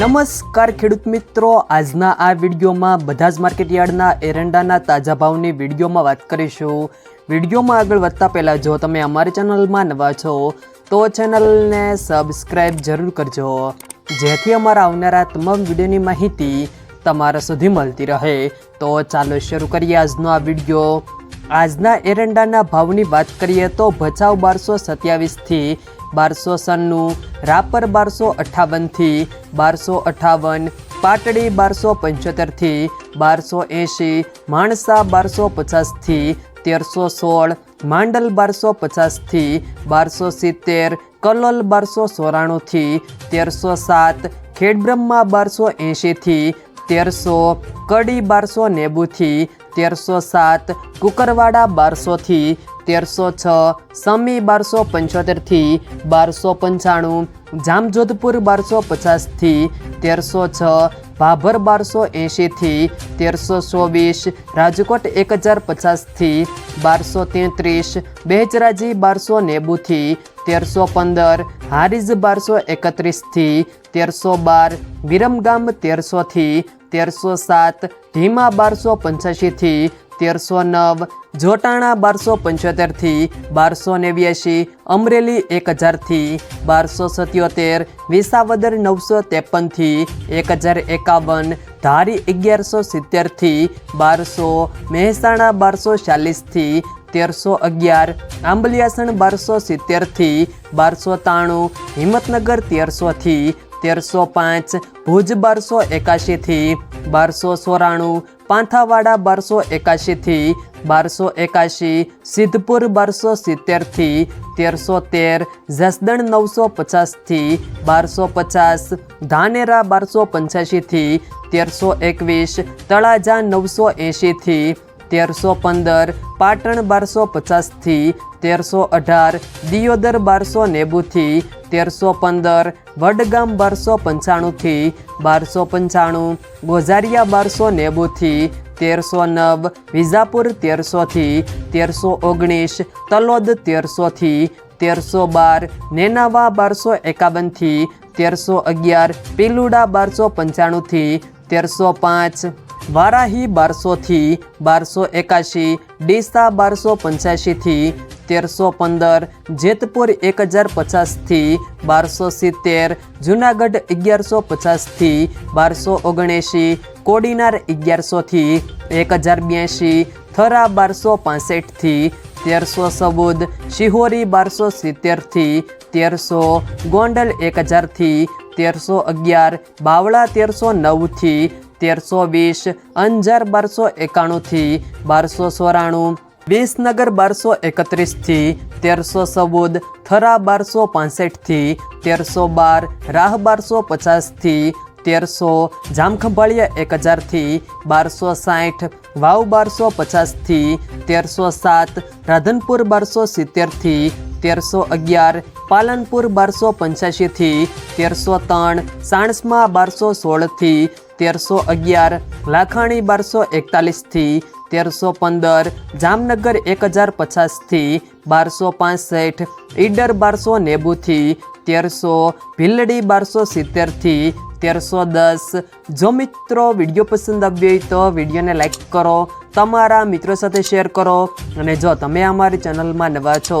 નમસ્કાર ખેડૂત મિત્રો. આજના આ વિડીયોમાં બધા જ માર્કેટ યાર્ડના એરંડાના તાજા ભાવની વિડીયોમાં વાત કરીશું. વિડીયોમાં આગળ વધતા પહેલાં જો તમે અમારી ચેનલમાં નવા છો, તો ચેનલને સબસ્ક્રાઈબ જરૂર કરજો. જેથી અમારા આવનારા તમામ વિડીયોની માહિતી તમારા સુધી મળતી રહે. તો ચાલો શરૂ કરીએ આજનો આ વીડિયો. આજના એરંડાના ભાવની વાત કરીએ તો ભચાઉ બારસો સત્યાવીસથી બારસો સન્નું, રાપર બારસો અઠ્ઠાવનથી બારસો અઠ્ઠાવન પાટડી બારસો પંચોતેરથી બારસો એંશી, માણસા બારસો પચાસથી તેરસો સોળ, માંડલ બારસો પચાસથી બારસો સિત્તેર, કલોલ બારસો સોરાણુંથી તેરસો સાત, ખેડબ્રહ્મા બારસો એંશીથી તેરસો, કડી બારસો નેવુંથી તેરસો સાત, કુકરવાડા બારસોથી તેરસો છ, સમી બારસો પંચોતેરથી બારસો પંચાણું, જામજોધપુર બારસો પચાસથી તેરસો છ, ભાભર બારસો એંશીથી તેરસો ચોવીસ, રાજકોટ એક હજાર પચાસથી બારસો તેત્રીસ બેચરાજી બારસો નેવુંથી તેરસો પંદર, હારીજ બારસો એકત્રીસથી તેરસો બાર, વિરમગામ તેરસોથી તેરસો સાત ધીમા બારસો પંચ્યાસીથી તેરસો નવ, જોટાણા બારસો પંચોતેરથી બારસો નેવ્યાશી, અમરેલી એક હજારથી બારસો સત્યોતેર, વિસાવદર નવસો ત્રેપનથી એક હજાર એકાવન, ધારી અગિયારસો સિત્તેરથી બારસો, મહેસાણા બારસો ચાલીસથી તેરસો અગિયાર, આંબલિયાસણ બારસો સિત્તેરથી બારસો ત્રાણું, હિંમતનગર તેરસોથી તેરસો પાંચ, ભુજ બારસો એકાશીથી બારસો સોરાણું પાંથાવાડા બારસો એકાશીથી બારસો એકાશી, સિદ્ધપુર બારસો સિત્તેરથી તેરસો તેર, જસદણ નવસો પચાસથી બારસો પચાસ, ધાનેરા બારસો પંચ્યાસીથી તેરસો એકવીસ, તળાજા નવસો એંશીથી તેરસો પંદર, પાટણ બારસો પચાસથી, તેરસો અઢાર, દિયોદર બારસો નેવુંથી, તેરસો પંદર, વડગામ બારસો પંચાણુંથી, બારસો પંચાણું, ગોઝારિયા બારસો નેવુંથી, તેરસો નવ, વિજાપુર તેરસોથી, તેરસો ઓગણીસ, તલોદ તેરસોથી, તેરસો બાર, નેનાવા બારસો એકાવનથી, તેરસો અગિયાર, પિલુડા બારસો પંચાણુંથી, તેરસો પાંચ. વારાહી બારસોથી બારસો એકાશી, ડીસા બારસો પંચ્યાસીથી તેરસો પંદર, જેતપુર એક હજાર પચાસથી બારસો સિત્તેર, જુનાગઢ અગિયારસો પચાસથી બારસો ઓગણએંશી, કોડીનાર અગિયારસોથી એક હજાર બ્યાસી થરા બારસો પાસઠથી તેરસો સબુદ, શિહોરી બારસો સિત્તેરથી તેરસો, ગોંડલ એક હજારથી તેરસો અગિયાર, બાવળા તેરસો નવથી તેરસો વીસ, અંજાર બારસો એકાણુંથી બારસો સોરાણું વિસનગર બારસો એકત્રીસથી તેરસો ચૌદ, થરા બારસો પાસઠથી તેરસો બાર, રાહ બારસો પચાસથી તેરસો, જામખંભાળિયા એક હજારથી બારસો સાઠ, વાવ બારસો પચાસથી તેરસો સાત, રાધનપુર બારસો સિત્તેરથી તેરસો અગિયાર, પાલનપુર બારસો પંચ્યાસીથી તેરસો ત્રણ, સાણસમાં બારસો સોળથી તેરસો અગિયાર, લાખાણી બારસો એકતાલીસથી તેરસો પંદર, જામનગર એક હજાર પચાસથી બારસો પાંસઠ, ઈડર બારસો નેવુંથી તેરસો, ભીલડી બારસો સિત્તેરથી તેરસો દસ. જો મિત્રો વીડિયો પસંદ આવ્યો હોય તો વિડીયોને લાઈક કરો, તમારા મિત્રો સાથે શેર કરો અને જો તમે અમારી ચેનલમાં નવા છો